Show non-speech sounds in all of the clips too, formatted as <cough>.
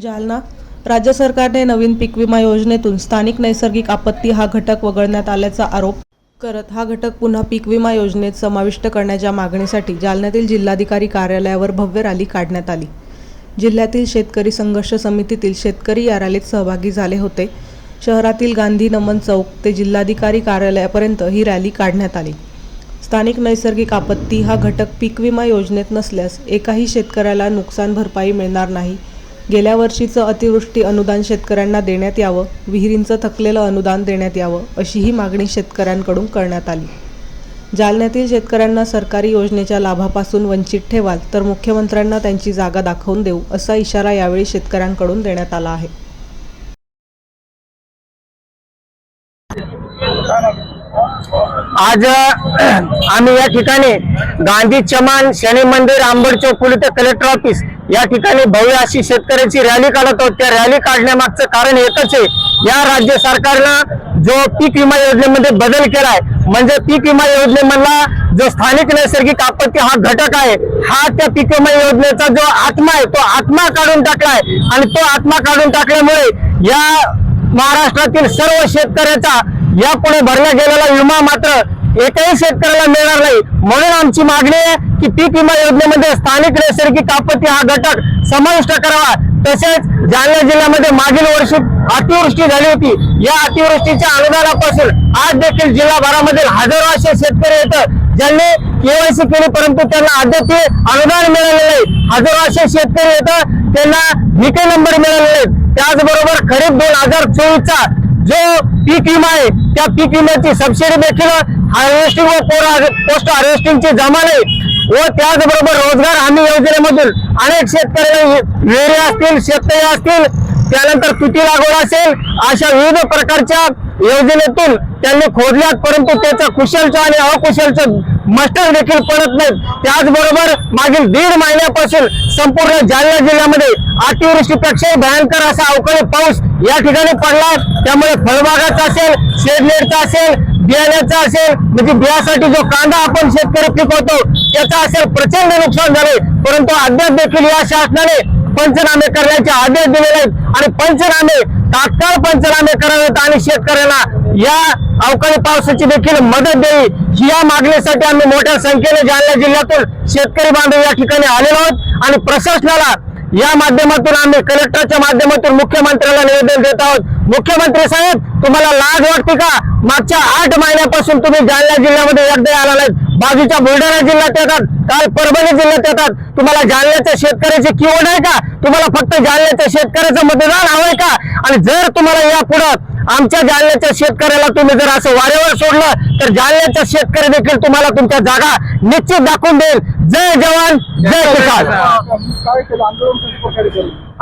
जालना राज्य सरकारने नवीन पीक विमा योजनेतून स्थानिक नैसर्गिक आपत्ती हा घटक वगळण्यात आल्याचा आरोप करत हा घटक पुन्हा पीक विमा योजनेत समाविष्ट करण्याच्या मागणीसाठी जालन्यातील जिल्हाधिकारी कार्यालयावर भव्य रॅली काढण्यात आली. जिल्ह्यातील शेतकरी संघर्ष समितीतील शेतकरी या रॅलीत सहभागी झाले होते. शहरातील गांधी नमन चौक ते जिल्हाधिकारी कार्यालयापर्यंत ही रॅली काढण्यात आली. स्थानिक नैसर्गिक आपत्ती हा घटक पीक विमा योजनेत नसल्यास एकाही शेतकऱ्याला नुकसान भरपाई मिळणार नाही गेल्या वर्षीचं अतिवृष्टी अनुदान शेतकऱ्यांना देण्यात यावं विहिरींचं थकलेलं अनुदान देण्यात यावं अशी ही मागणी शेतकऱ्यांकडून करण्यात आली. जालन्यातील शेतकऱ्यांना सरकारी योजनेच्या लाभापासून वंचित ठेवाल तर मुख्यमंत्र्यांना त्यांची जागा दाखवून देऊ असा इशारा यावेळी शेतकऱ्यांकडून देण्यात आला आहे. आज आम्ही या ठिकाणी गांधी चमान शनी मंदिर आंबड चौक ते कलेक्टर ऑफिस या ठिकाणी भव्य अशी शेतकऱ्याची रॅली काढत आहोत. त्या रॅली काढण्यामागचं कारण एकच आहे या राज्य सरकारनं जो पीक विमा योजनेमध्ये बदल केलाय म्हणजे पीक विमा योजनेमधला जो स्थानिक नैसर्गिक आपत्ती हा घटक आहे हा त्या पीक विमा योजनेचा जो आत्मा आहे तो आत्मा काढून टाकलाय. आणि तो आत्मा काढून टाकल्यामुळे या महाराष्ट्रातील सर्व शेतकऱ्याचा यापुढे भरला गेलेला विमा मात्र एकही शेतकऱ्याला मिळणार नाही. म्हणून आमची मागणी आहे की पीक विमा योजनेमध्ये स्थानिक नैसर्गिक आपत्ती हा घटक समाविष्ट करावा. तसेच जालना जिल्ह्यामध्ये मागील वर्षी अतिवृष्टी झाली होती. या अतिवृष्टीच्या अनुदानापासून आज देखील जिल्हाभरामधील हजारो असे शेतकरी येतात ज्यांनी केवायसी केली परंतु त्यांना अद्याप ते अनुदान मिळालेलं नाही. हजारो असे शेतकरी येतात त्यांना विके नंबर मिळालेले आहेत. त्याचबरोबर खरीप दोन हजार चोवीसचा जो पीक विमा आहे. त्या पीक विम्याची सबसिडी देखील हार्वेस्टिंग व पोस्ट हार्वेस्टिंगची जमा आहे व त्याचबरोबर रोजगार हमी योजनेमधून अनेक शेतकऱ्यांना विहिरी असतील शेतकरी असतील त्यानंतर तुती लागवड असेल अशा विविध प्रकारच्या योजनेतून त्यांनी खोदल्यात परंतु त्याचं कुशलचं आणि अकुशलचं मस्टर देखील पडत नाहीत. त्याचबरोबर मागील दीड महिन्यापासून संपूर्ण जालना जिल्ह्यामध्ये अतिवृष्टीपेक्षा भयंकर असा अवकाळी पाऊस या ठिकाणी पडला. त्यामुळे फळबागाचा असेल शेडनेटचा असेल बियाण्याचा असेल म्हणजे बियासाठी जो कांदा आपण शेतकरी पिकवतो त्याचा असेल प्रचंड नुकसान झाले. परंतु अद्याप देखील या शासनाने पंचनामे करण्याचे आदेश दिलेले आहेत. आणि पंचनामे तात्काळ पंचनामे करावेत आणि शेतकऱ्यांना या अवकाळी पावसाची देखील मदत द्यावी या मागणीसाठी आम्ही मोठ्या संख्येने जालना जिल्ह्यातून शेतकरी बांधव या ठिकाणी आलेलो आहोत आणि प्रशासनाला या माध्यमातून आम्ही कलेक्टरच्या माध्यमातून मुख्यमंत्र्याला निवेदन देत आहोत. मुख्यमंत्री साहेब तुम्हाला लाज वाटते का? मागच्या आठ महिन्यापासून तुम्ही जालना जिल्ह्यामध्ये एकदा आला नाहीत बाजूच्या बुलढाणा जिल्ह्यात येतात काल परभणी जिल्ह्यात येतात. तुम्हाला जालन्याच्या शेतकऱ्याची किवड आहे का? तुम्हाला फक्त जालन्याच्या शेतकऱ्याचं मतदान हवंय का? आणि जर तुम्हाला यापुढं आमच्या जालन्याच्या शेतकऱ्याला तुम्ही जर असं वारेवर सोडलं तर जालन्याचा शेतकरी देखील तुम्हाला तुमच्या जागा निश्चित दाखवून देईल. जय जवान जय किसान.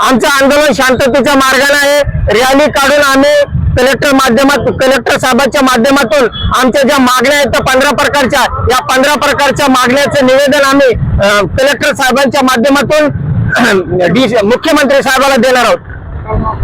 आमचं आंदोलन शांततेच्या मार्गाने आहे. रॅली काढून आम्ही कलेक्टर माध्यमात कलेक्टर साहेबांच्या माध्यमातून आमच्या ज्या मागण्या आहेत त्या पंधरा प्रकारच्या या पंधरा प्रकारच्या मागण्याचं निवेदन आम्ही कलेक्टर साहेबांच्या माध्यमातून <clears throat> मुख्यमंत्री साहेबाला देणार आहोत.